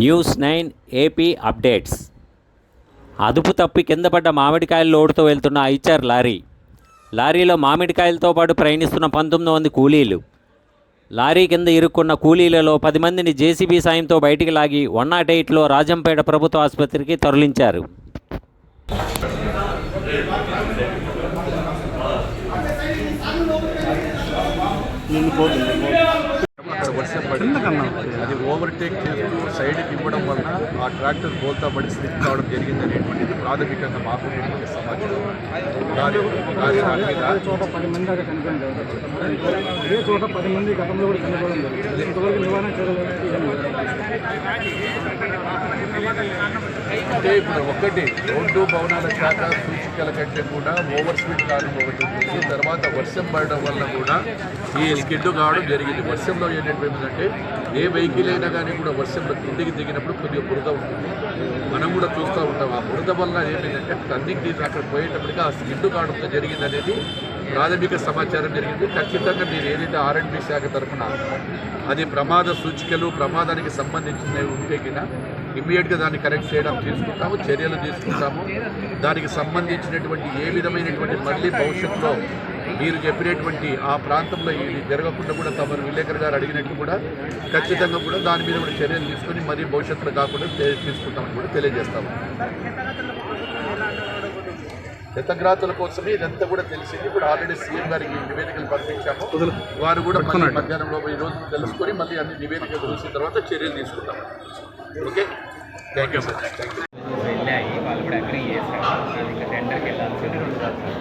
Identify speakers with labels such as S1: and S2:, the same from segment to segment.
S1: News nine AP updates. అదుపు తప్పి కింద పడ్డ మామిడికాయల లోడుతో వెళ్తున్న ఐచర్ లారీ. లారీలో మామిడికాయలతో పాటు ప్రయాణిస్తున్న పంతొమ్మిది మంది కూలీలు. లారీ కింద ఇరుక్కున్న కూలీలలో పది మందిని జేసీబీ సాయంతో బయటికి లాగి వన్ నాట్ ఎయిట్లో రాజంపేట ప్రభుత్వ ఆసుపత్రికి తరలించారు.
S2: వర్షం పడింది అది ఓవర్టేక్ చేస్తూ సైడ్కి ఇవ్వడం వలన ఆ ట్రాక్టర్ బోల్తా పడి స్లిప్ కావడం జరిగింది అనేటువంటిది ప్రాథమికంగా మాకు సమాచారం.
S3: గతంలో
S2: అంటే ఇప్పుడు ఒకటి రోడ్డు భవనాల శాఖ సూచికల కంటే కూడా ఓవర్ స్పీడ్ కారణం ఒకటి ఉంటుంది. తర్వాత వర్షం పడడం వల్ల కూడా ఈ స్కిడ్ కావడం జరిగింది. వర్షంలో ఏంటంటే ఏ వెహికల్ అయినా కానీ కూడా వర్షంలో కిందికి దిగినప్పుడు కొద్దిగా బురద ఉంటుంది. మనం కూడా చూస్తూ ఉంటాం. ఆ బురద వల్ల ఏమైందంటే టర్నింగ్ తీసి అక్కడ పోయేటప్పటికి ఆ స్కిడ్ కావడంతో జరిగింది అనేది ప్రాథమిక సమాచారం జరిగింది. ఖచ్చితంగా మీరు ఏదైతే ఆర్ఎండ్బి శాఖ తరఫున అది ప్రమాద సూచికలు ప్రమాదానికి సంబంధించినవి ఉంటే కింద ఇమ్మీడియట్గా దాన్ని కరెక్ట్ చేయడం తీసుకుంటాము చర్యలు తీసుకుంటాము. దానికి సంబంధించినటువంటి ఏ విధమైనటువంటి మళ్ళీ భవిష్యత్తులో మీరు చెప్పినటువంటి ఆ ప్రాంతంలో ఇది జరగకుండా కూడా తమరు విలేకరు గారు అడిగినట్టు కూడా ఖచ్చితంగా కూడా దాని మీద కూడా చర్యలు తీసుకొని మరీ భవిష్యత్తులో కాకుండా తీసుకుంటామని కూడా తెలియజేస్తాము. హితగ్రాతుల కోసమే ఇదంతా కూడా తెలిసింది. ఇప్పుడు ఆల్రెడీ సీఎం గారికి నివేదికలు పంపించాము. వారు కూడా మళ్ళీ మధ్యాహ్నంలో ఈ రోజు తెలుసుకొని మళ్ళీ అన్ని నివేదికలు చూసిన తర్వాత చర్యలు తీసుకుంటాం. Okay? Thank you sir thank you
S4: వెళ్ళాయి. వాళ్ళు కూడా అగ్రీ చేశారు. ఇంకా టెండర్కి వెళ్ళాల్సి ఉంది.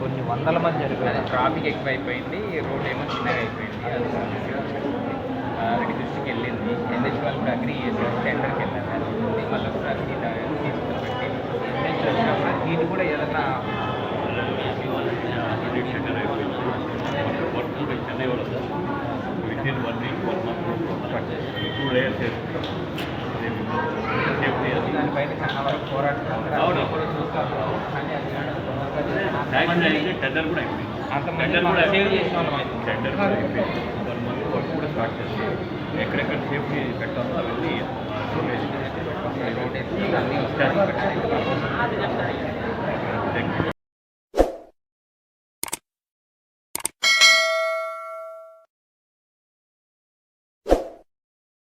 S4: కొన్ని వందల మంది జరిపారు. ట్రాఫిక్ ఎక్కువ అయిపోయింది రోడ్ ఏమో చిన్నగా అయిపోయింది. అది దృష్టికి వెళ్ళింది. ఎన్హెచ్ వాళ్ళు కూడా అగ్రీ హీట్ కూడా ఏదన్నా
S5: చెన్నై వాళ్ళు sir within one week one month two days safety అది
S4: దానిపైన చాలా వరకు పోరాడుతున్నారు
S5: అవును.
S4: కూడా చూస్తారు కానీ అది
S5: శాంక్షన్ అయింది టెండర్ కూడా అయిపోయింది
S4: అంతమంది
S5: టెండర్ కూడా
S4: సేవ్ చేసిన వాళ్ళం అయితే
S5: టెండర్ కూడా అయిపోయింది వన్ మంత్ వర్క్ కూడా స్టార్ట్ చేస్తాం ఎక్కడెక్కడ సేఫ్టీ పెట్టాలో అవన్నీ
S4: రోడ్ వేసి అన్ని వస్తాయి